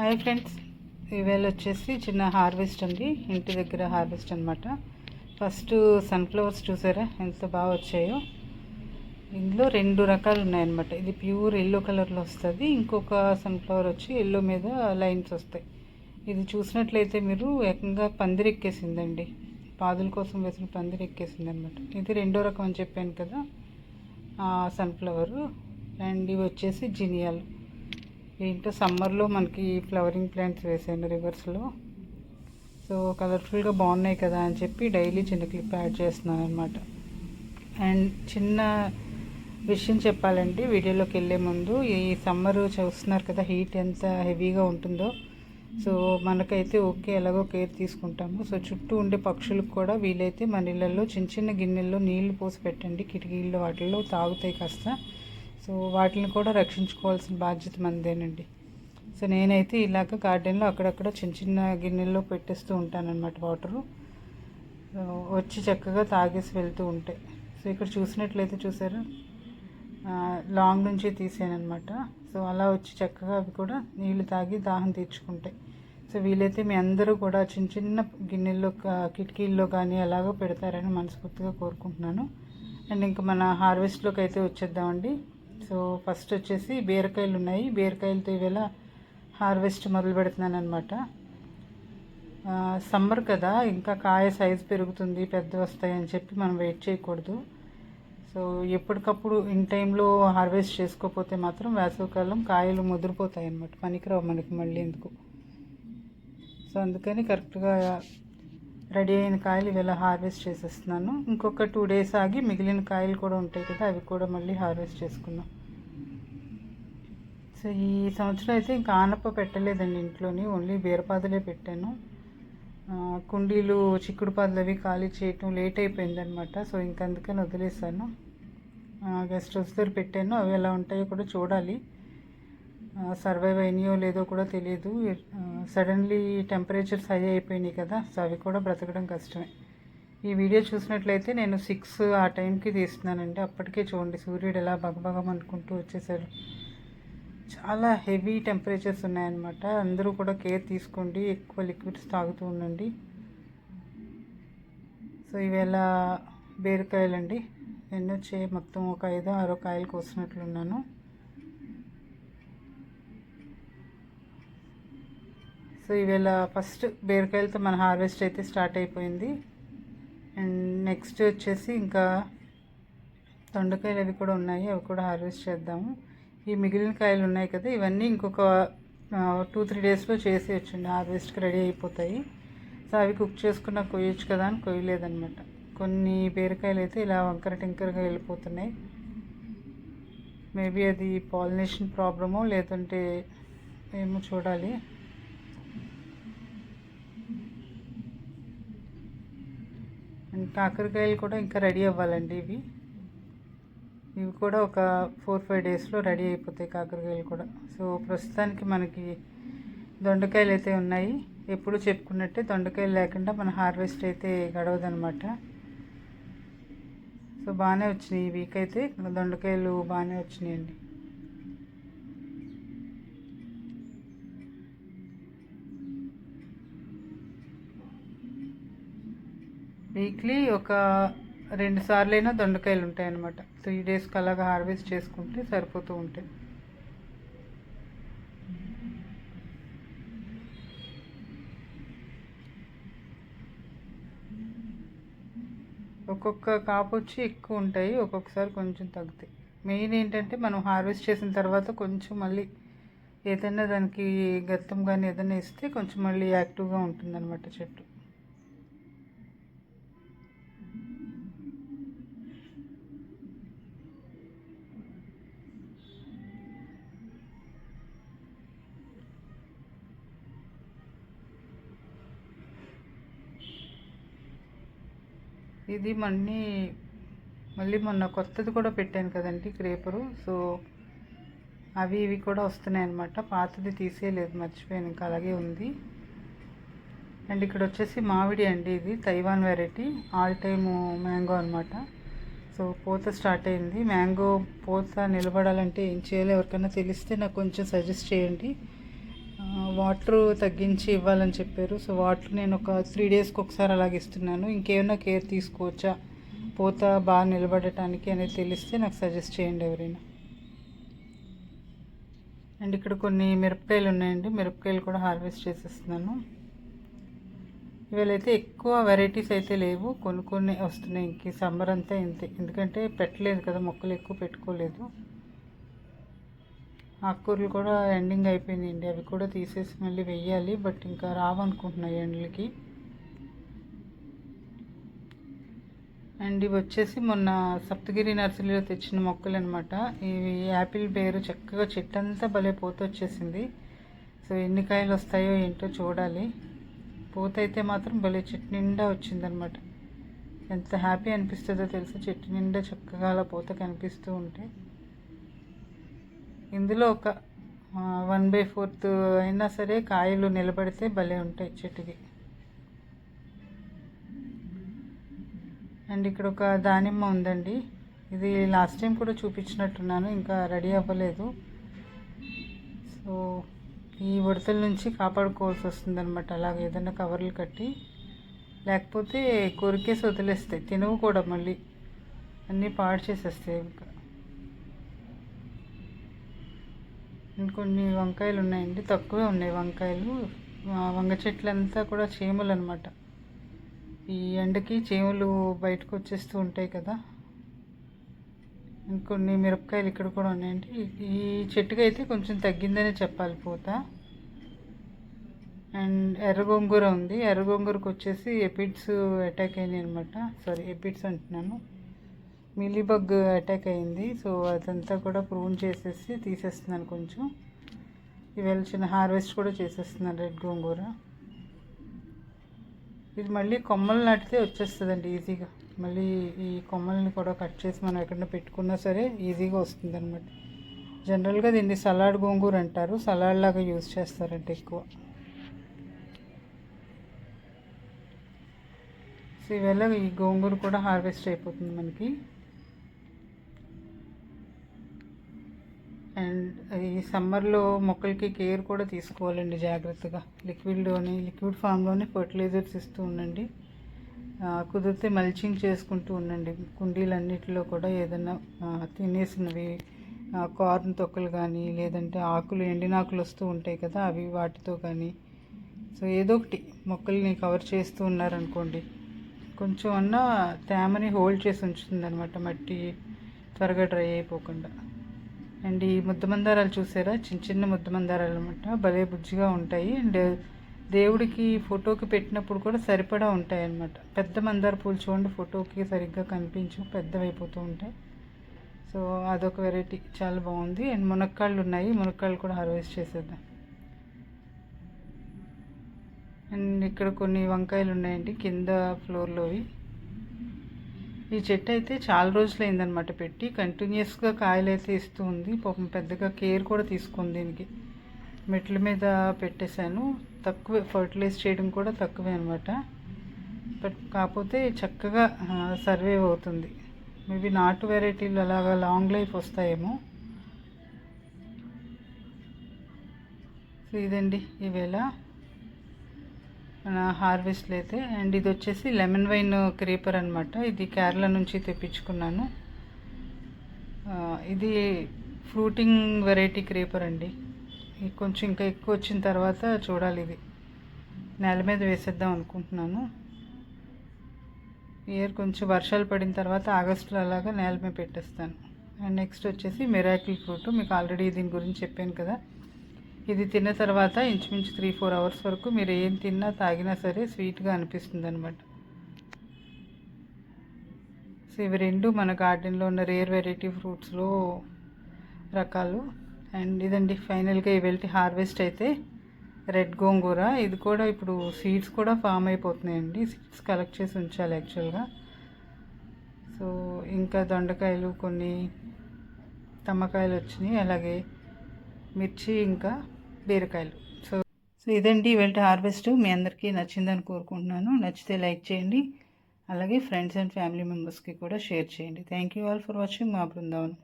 Hi friends. ఈవేళ వచ్చేసి చిన్న హార్వెస్ట్ అండి ఇంటి దగ్గర హార్వెస్ట్ అనమాట ఫస్ట్ సన్ఫ్లవర్స్ చూసారా? ఎంత బాగా వచ్చాయో. ఇందులో రెండు రకాలు ఉన్నాయన్నమాట. ఇది ప్యూర్ ఎల్లో కలర్లో వస్తుంది. ఇంకొక సన్ఫ్లవర్ వచ్చి ఎల్లో మీద లైన్స్ వస్తాయి. ఇది చూసినట్లయితే మీరు ఏకంగా పందిరెక్కేసిందండి. పాదుల కోసం వేసిన పందిరెక్కేసింది అనమాట ఇది రెండో రకం అని చెప్పాను కదా సన్ఫ్లవరు. అండ్ ఇవి వచ్చేసి జినియాలు. ఏంటో సమ్మర్లో మనకి ఫ్లవరింగ్ ప్లాంట్స్ వేసాను రివర్స్లో. సో కలర్ఫుల్గా బాగున్నాయి కదా అని చెప్పి డైలీ చిన్న క్లిప్ యాడ్ చేస్తున్నాను అనమాట అండ్ చిన్న విషయం చెప్పాలంటే వీడియోలోకి వెళ్ళే ముందు ఈ సమ్మర్ చూస్తున్నారు కదా హీట్ ఎంత హెవీగా ఉంటుందో. సో మనకైతే ఓకే ఎలాగో కేర్ తీసుకుంటాము. సో చుట్టూ ఉండే పక్షులకు కూడా వీలైతే మన ఇళ్ళల్లో చిన్న చిన్న గిన్నెల్లో నీళ్ళు పోసి పెట్టండి. కిటికీల్లో వాటిల్లో తాగుతాయి కాస్త. సో వాటిని కూడా రక్షించుకోవాల్సిన బాధ్యత మనదేనండి. సో నేనైతే ఇలాగ గార్డెన్లో అక్కడక్కడ చిన్న చిన్న గిన్నెల్లో పెట్టేస్తూ ఉంటానన్నమాట వాటరు. వచ్చి చక్కగా తాగేసి వెళ్తూ ఉంటాయి సో ఇక్కడ చూసినట్లయితే చూసారు? లాంగ్ నుంచి తీసానమాట సో అలా వచ్చి చక్కగా అవి కూడా నీళ్ళు తాగి దాహం తీర్చుకుంటాయి. సో వీలైతే మీ అందరూ కూడా చిన్న చిన్న గిన్నెల్లో కిటికీల్లో కానీ అలాగో పెడతారని మనస్ఫూర్తిగా కోరుకుంటున్నాను. అండ్ ఇంకా మన హార్వెస్ట్లోకి అయితే వచ్చేద్దామండి. సో ఫస్ట్ వచ్చేసి బీరకాయలు ఉన్నాయి. బీరకాయలతో ఇవేళ హార్వెస్ట్ మొదలు పెడుతున్నాను అనమాట సమ్మర్ కదా ఇంకా కాయ సైజు పెరుగుతుంది పెద్ద వస్తాయి అని చెప్పి మనం వెయిట్ చేయకూడదు. సో ఎప్పటికప్పుడు ఇన్ టైంలో హార్వెస్ట్ చేసుకోకపోతే మాత్రం వేసవికాలం కాయలు ముదిరిపోతాయి అన్నమాట పనికిరావు మనకి మళ్ళీ ఎందుకు. సో అందుకని కరెక్ట్గా రెడీ అయిన కాయలు ఇవాళ హార్వెస్ట్ చేసేస్తున్నాను. ఇంకొక టూ డేస్ ఆగి మిగిలిన కాయలు కూడా ఉంటాయి కదా అవి కూడా మళ్ళీ హార్వెస్ట్ చేసుకుందాం. సో ఈ సంవత్సరం అయితే ఇంకా ఆనప పెట్టలేదండి ఇంట్లోని ఓన్లీ బీరపాదులే పెట్టాను. కుండీలు చిక్కుడు పాదులు అవి ఖాళీ చేయటం లేట్ అయిపోయిందనమాట సో ఇంకందుకని వదిలేసాను గెస్ట్ హౌస్ దగ్గర పెట్టాను అవి ఎలా ఉంటాయో కూడా చూడాలి. సర్వైవ్ అయినాయో లేదో కూడా తెలియదు. సడన్లీ టెంపరేచర్స్ హై అయిపోయినాయి కదా సో అవి కూడా బ్రతకడం కష్టమే. ఈ వీడియో చూసినట్లయితే నేను సిక్స్ ఆ టైంకి తీస్తున్నానండి అప్పటికే చూడండి సూర్యుడు ఎలా బగబగం అనుకుంటూ వచ్చేసాడు. చాలా హెవీ టెంపరేచర్స్ ఉన్నాయన్నమాట. అందరూ కూడా కేర్ తీసుకోండి ఎక్కువ లిక్విడ్స్ తాగుతూ ఉండండి. సో ఇవేళ బీరకాయలండి. నేను వచ్చే మొత్తం ఒక ఐదో ఆరో కాయలు కోసినట్లున్నాను సో ఇవేళ ఫస్ట్ బీరకాయలతో మన హార్వెస్ట్ అయితే స్టార్ట్ అయిపోయింది. అండ్ నెక్స్ట్ వచ్చేసి ఇంకా తొండకాయలు అవి కూడా ఉన్నాయి అవి కూడా హార్వెస్ట్ చేద్దాము. ఈ మిగిలిన కాయలు ఉన్నాయి కదా ఇవన్నీ ఇంకొక టూ త్రీ డేస్లో చేసేయచ్చండి. హార్వెస్ట్కి రెడీ అయిపోతాయి. సో అవి కుక్ చేసుకున్న కొయ్యొచ్చు కదా అని కొయ్యలేదనమాట కొన్ని బీరకాయలు అయితే ఇలా వంకర టింకరగా వెళ్ళిపోతున్నాయి. మేబీ అది పాలినేషన్ ప్రాబ్లమో లేదంటే ఏమో చూడాలి. కాకరకాయలు కూడా ఇంకా రెడీ అవ్వాలండి ఇవి. ఇవి కూడా ఒక ఫోర్ ఫైవ్ డేస్లో రెడీ అయిపోతాయి కాకరకాయలు కూడా. సో ప్రస్తుతానికి మనకి దొండకాయలు అయితే ఉన్నాయి. ఎప్పుడు చెప్పుకున్నట్టే దొండకాయలు లేకుండా మన హార్వెస్ట్ అయితే గడవదనమాట సో బాగానే వచ్చినాయి. ఈ వీక్ అయితే దొండకాయలు బాగానే వచ్చినాయండి. వీక్లీ ఒక రెండు సార్లైనా దొండకాయలు ఉంటాయి అన్నమాట త్రీ డేస్కి అలాగా హార్వెస్ట్ చేసుకుంటే సరిపోతూ ఉంటాయి. ఒక్కొక్క కాపు వచ్చి ఎక్కువ ఉంటాయి ఒక్కొక్కసారి కొంచెం తగ్గుతాయి. మెయిన్ ఏంటంటే మనం హార్వెస్ట్ చేసిన తర్వాత కొంచెం మళ్ళీ ఏదైనా దానికి గత్తం కానీ ఏదైనా ఇస్తే కొంచెం మళ్ళీ యాక్టివ్గా ఉంటుందన్నమాట చెట్టు. ఇది మళ్ళీ మళ్ళీ మొన్న కొత్తది కూడా పెట్టాను కదండి క్రేపరు. సో అవి ఇవి కూడా వస్తున్నాయి అన్నమాట. పాతది తీసేయలేదు మర్చిపోయాను. ఇంకా అలాగే ఉంది. అండ్ ఇక్కడ వచ్చేసి మామిడి అండి ఇది Taiwan variety. All time mango అనమాట సో పూత స్టార్ట్ అయింది. మ్యాంగో పూత నిలబడాలంటే ఏం చేయాలి ఎవరికైనా తెలిస్తే నాకు కొంచెం సజెస్ట్ చేయండి. వాటర్ తగ్గించి ఇవ్వాలని చెప్పారు. సో వాటర్ నేను ఒక త్రీ డేస్కి ఒకసారి అలాగే ఇస్తున్నాను. ఇంకేమైనా కేర్ తీసుకోవచ్చా? పోత బాగా నిలబడటానికి అనేది తెలిస్తే నాకు సజెస్ట్ చేయండి ఎవరైనా. అండ్ ఇక్కడ కొన్ని మిరపకాయలు ఉన్నాయండి. మిరపకాయలు కూడా హార్వెస్ట్ చేసేస్తున్నాను. ఇవాళైతే ఎక్కువ వెరైటీస్ అయితే లేవు. కొన్ని కొన్ని వస్తున్నాయి. ఇంక సమ్మర్ అంతా ఇంతే. ఎందుకంటే పెట్టలేదు కదా మొక్కలు ఎక్కువ పెట్టుకోలేదు. ఆకుకూరలు కూడా ఎండింగ్ అయిపోయిందండి అవి కూడా తీసేసి మళ్ళీ వెయ్యాలి. బట్ ఇంకా రావనుకుంటున్నాయి ఎండ్లకి. అండ్ ఇవి వచ్చేసి మొన్న సప్తగిరి నర్సరీలో తెచ్చిన మొక్కలు అనమాట ఇవి యాపిల్ బేరు చక్కగా చెట్టంతా భలే పూత వచ్చేసింది. సో ఎన్ని కాయలు వస్తాయో ఏంటో చూడాలి. పూత అయితే మాత్రం భలే చెట్టు నిండా వచ్చిందనమాట ఎంత హ్యాపీ అనిపిస్తుందో తెలుసు? చెట్టు నిండా చక్కగా అలా పూత కనిపిస్తూ ఉంటే. ఇందులో ఒక వన్ బై ఫోర్త్ అయినా సరే కాయలు నిలబడితే భలే ఉంటాయి చెట్టుకి. అండ్ ఇక్కడ ఒక దానిమ్మ ఉందండి. ఇది లాస్ట్ టైం కూడా చూపించినట్టున్నాను ఇంకా రెడీ అవ్వలేదు. సో ఈ ఉడతల నుంచి కాపాడుకోవాల్సి వస్తుంది అనమాట అలాగే ఏదైనా కవర్లు కట్టి. లేకపోతే కొరికేసి వదిలేస్తాయి తినవు కూడా మళ్ళీ. అన్నీ పాడు చేసేస్తాయి ఇంకా. కొన్ని వంకాయలు ఉన్నాయండి. తక్కువే ఉన్నాయి వంకాయలు. వంగ చెట్లంతా కూడా చీమలు అనమాట ఈ ఎండకి చీమలు బయటకు వచ్చేస్తూ ఉంటాయి కదా. ఇంకొన్ని మిరపకాయలు ఇక్కడ కూడా ఉన్నాయండి. ఈ చెట్టుకి అయితే కొంచెం తగ్గిందనే చెప్పాలి పూత. అండ్ ఎర్ర గోంగూర ఉంది. ఎర్ర గోంగూరకు వచ్చేసి ఎపిడ్స్ అటాక్ అయినాయి అనమాట సారీ ఎపిడ్స్ అంటున్నాను. మిలీబగ్ అటాక్ అయింది. సో అదంతా కూడా ప్రూన్ చేసేసి తీసేస్తున్నాను కొంచెం. ఇవాళ చిన్న హార్వెస్ట్ కూడా చేసేస్తున్నాను రెడ్ గోంగూర. ఇది మళ్ళీ కొమ్మలు నాటితే వచ్చేస్తుందండి ఈజీగా మళ్ళీ ఈ కొమ్మల్ని కూడా కట్ చేసి మనం ఎక్కడైనా పెట్టుకున్నా సరే ఈజీగా వస్తుంది అనమాట జనరల్గా దీన్ని సలాడ్ గోంగూర అంటారు. సలాడ్ లాగా యూజ్ చేస్తారంటే ఎక్కువ. సో ఈవేళ ఈ గోంగూర కూడా హార్వెస్ట్ అయిపోతుంది మనకి. అండ్ ఈ సమ్మర్లో మొక్కలకి కేర్ కూడా తీసుకోవాలండి జాగ్రత్తగా. లిక్విడ్లోని లిక్విడ్ ఫామ్లోనే ఫర్టిలైజర్స్ ఇస్తూ ఉండండి. కుదిరితే మల్చింగ్ చేసుకుంటూ ఉండండి. కుండీలన్నిటిలో కూడా ఏదైనా తినేసినవి కార్న్ తొక్కలు కానీ లేదంటే ఆకులు ఎండినాకులు వస్తూ ఉంటాయి కదా అవి వాటితో కానీ సో ఏదో ఒకటి మొక్కల్ని కవర్ చేస్తూ ఉన్నారనుకోండి కొంచెం అన్నా తేమని హోల్డ్ చేసి ఉంచుతుంది అనమాట మట్టి త్వరగా డ్రై అయిపోకుండా. అండ్ ఈ ముద్ద మందారాలు చూసారా? చిన్న చిన్న ముద్ద మందారాలు అనమాట భలే బుజ్జిగా ఉంటాయి. అండ్ దేవుడికి ఫోటోకి పెట్టినప్పుడు కూడా సరిపడా ఉంటాయి అన్నమాట పెద్ద మందార పూలు చూడండి ఫోటోకి సరిగ్గా కనిపించు పెద్దవైపోతూ ఉంటాయి. సో అదొక వెరైటీ. చాలా బాగుంది. అండ్ మునక్కాళ్ళు ఉన్నాయి. మునక్కాళ్ళు కూడా హార్వెస్ట్ చేసేద్దాం. అండ్ ఇక్కడ కొన్ని వంకాయలు ఉన్నాయండి కింద ఫ్లోర్లోవి. ఈ చెట్టు అయితే చాలా రోజులు అయిందనమాట పెట్టి కంటిన్యూస్గా కాయలు అయితే ఇస్తూ ఉంది. పాపం పెద్దగా కేర్ కూడా తీసుకుంది దీనికి. మెట్ల మీద పెట్టేశాను. తక్కువే ఫర్టిలైజ్ చేయడం కూడా తక్కువే అనమాట బట్ కాకపోతే చక్కగా సర్వైవ్ అవుతుంది. మేబీ నాటు వెరైటీలు అలాగా లాంగ్ లైఫ్ వస్తాయేమో. సో ఇదండి ఈవేళ మన హార్వెస్ట్లు అయితే అండ్ ఇది వచ్చేసి లెమన్ వైన్ క్రీపర్ అనమాట ఇది కేరళ నుంచి తెప్పించుకున్నాను. ఇది ఫ్రూటింగ్ వెరైటీ క్రీపర్ అండి. కొంచెం ఇంకా ఎక్కువ వచ్చిన తర్వాత చూడాలి ఇది. నేల మీద వేసేద్దాం అనుకుంటున్నాను. ఇయర్ కొంచెం వర్షాలు పడిన తర్వాత ఆగస్టులో అలాగా నేల మీద పెట్టేస్తాను. అండ్ నెక్స్ట్ వచ్చేసి మిరాకిల్ ఫ్రూట్. మీకు ఆల్రెడీ దీని గురించి చెప్పాను కదా. ఇది తిన్న తర్వాత ఇంచుమించు త్రీ ఫోర్ అవర్స్ వరకు మీరు ఏం తిన్నా తాగినా సరే స్వీట్గా అనిపిస్తుంది అనమాట సో ఇవి రెండు మన గార్డెన్లో ఉన్న రేర్ వెరైటీ ఫ్రూట్స్లో రకాలు. అండ్ ఇదండి ఫైనల్గా ఇవెల్టి హార్వెస్ట్ అయితే రెడ్ గోంగూర. ఇది కూడా ఇప్పుడు సీడ్స్ కూడా ఫామ్ అయిపోతున్నాయండి. సీడ్స్ కలెక్ట్ చేసి ఉంచాలి యాక్చువల్గా సో ఇంకా దొండకాయలు కొన్ని తమ్మకాయలు వచ్చినాయి. అలాగే మిర్చి ఇంకా బీరకాయలు. సో సో ఇదండి ఇవాళ హార్వెస్ట్. మీ అందరికీ నచ్చిందని కోరుకుంటున్నాను. నచ్చితే లైక్ చేయండి. అలాగే ఫ్రెండ్స్ అండ్ ఫ్యామిలీ మెంబర్స్కి కూడా షేర్ చేయండి. Thank you all for watching మా బృందావనం.